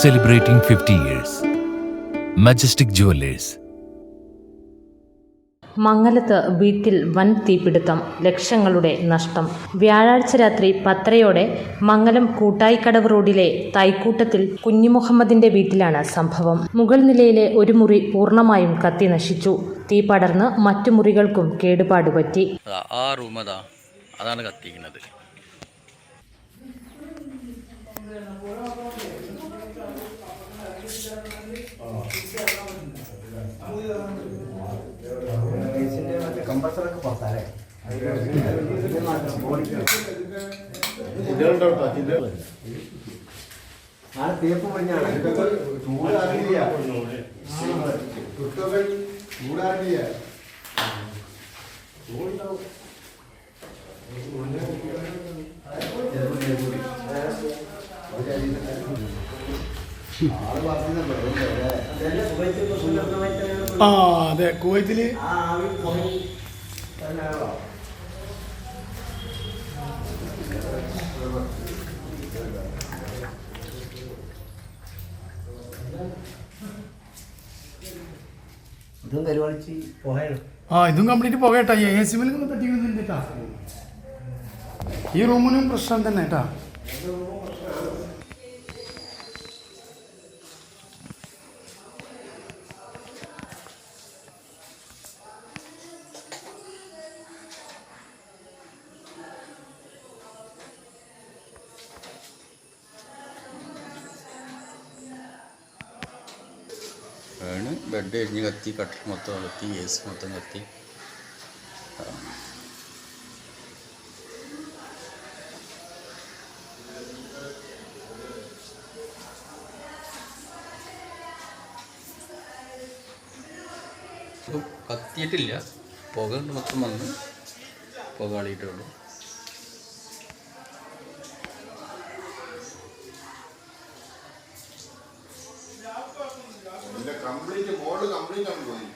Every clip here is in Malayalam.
celebrating 50 years. Majestic Jewelers. മംഗലത്ത് വീട്ടിൽ വൻ തീപിടുത്തം ലക്ഷങ്ങളുടെ നഷ്ടം. വ്യാഴാഴ്ച രാത്രി പത്തരയോടെ മംഗലം കൂട്ടായിക്കടവ് റോഡിലെ തൈക്കൂട്ടത്തിൽ കുഞ്ഞുമുഹമ്മദിന്റെ വീട്ടിലാണ് സംഭവം. മുകൾ നിലയിലെ ഒരു മുറി പൂർണമായും കത്തി നശിച്ചു. തീ പടർന്ന് മറ്റു മുറികൾക്കും കേടുപാട് പറ്റി ആ അതാണ് കത്തിക്കുന്നത്. നാളെ തേപ്പ് പണിഞ്ഞാണ് ആ അതെ. കുവൈത്തിൽ ഇതും ആ ഇതും കംപ്ലീറ്റ് പോകേട്ടാ. എ സി ബിലും തട്ടിക്കുന്നില്ല കേട്ടാ ഈ റൂമിനും പ്രശ്നം തന്നെ കേട്ടാ ആണ് ബെഡ് എരിഞ്ഞ് കത്തി കട്ടർ മൊത്തം കത്തി എ സി മൊത്തം കത്തി. കത്തിയിട്ടില്ല. പുക കൊണ്ട് മൊത്തം വന്ന് പുക കംപ്ലീറ്റ് ബോർഡ് കംപ്ലീറ്റ് ആണ് പോയി.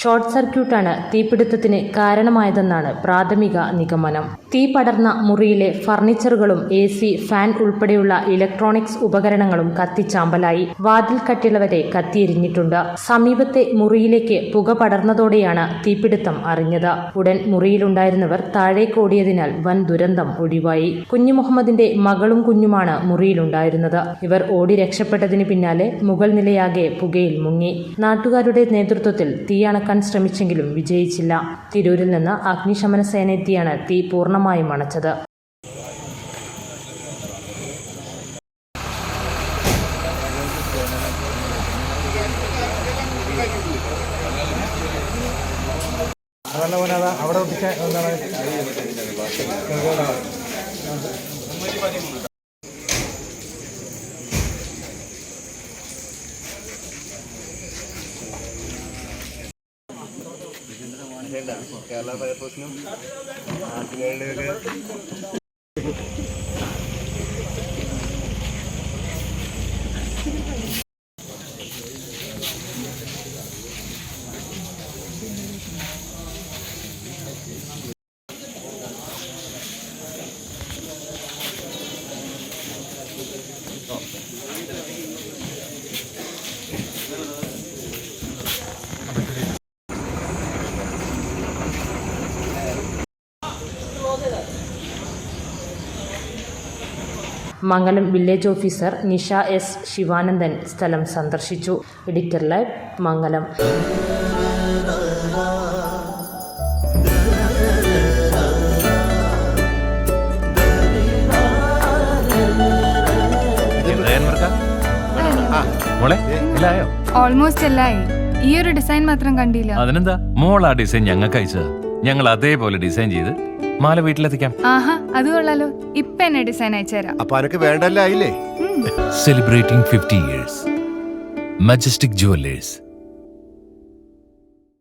ഷോർട്ട് സർക്യൂട്ടാണ് തീപിടുത്തത്തിന് കാരണമായതെന്നാണ് പ്രാഥമിക നിഗമനം. തീ പടർന്ന മുറിയിലെ ഫർണിച്ചറുകളും എ സി ഫാൻ ഉൾപ്പെടെയുള്ള ഇലക്ട്രോണിക്സ് ഉപകരണങ്ങളും കത്തിച്ചാമ്പലായി. വാതിൽ കട്ടിളവരെ കത്തിയെരിഞ്ഞിട്ടുണ്ട്. സമീപത്തെ മുറിയിലേക്ക് പുക പടർന്നതോടെയാണ് തീപിടുത്തം അറിഞ്ഞത്. ഉടൻ മുറിയിലുണ്ടായിരുന്നവർ താഴേക്കോടിയതിനാൽ വൻ ദുരന്തം ഒഴിവായി. കുഞ്ഞു മുഹമ്മദിന്റെ മകളും കുഞ്ഞുമാണ് മുറിയിലുണ്ടായിരുന്നത്. ഇവർ ഓടി രക്ഷപ്പെട്ടതിന് പിന്നാലെ മുകൾ നിലയാകെ പുകയിൽ മുങ്ങി. നാട്ടുകാരുടെ നേതൃത്വത്തിൽ തീയണക്കാൻ ശ്രമിച്ചെങ്കിലും വിജയിച്ചില്ല. തിരൂരിൽ നിന്ന് അഗ്നിശമന സേന എത്തിയാണ് തീ പൂർണമായും അണച്ചത്. അവിടെ ഒട്ടിച്ച എന്താണ് Mangalam village officer Nisha S Sivanandan സ്ഥലം സന്ദർശിച്ചു. Editor live Mangalam. ഓൾമോസ്റ്റ് എല്ലായി. ഈ ഒരു ഡിസൈൻ മാത്രം കണ്ടില്ല. അതിനെന്താ? മോൾ ആ ഡിസൈൻ ഞങ്ങൾക്ക് അയച്ചത് ഞങ്ങൾ അതേപോലെ ഡിസൈൻ ചെയ്ത് മാല വീട്ടിലെത്തിക്കാം. ആഹാ അത് കൊള്ളാലോ. ഇപ്പൊ എന്നെ ഡിസൈൻ അയച്ചുതരാം അപ്പൊ അനക്ക് വേണ്ടല്ലേ ആയില്ലേ? Celebrating 50 years Majestic Jewelers.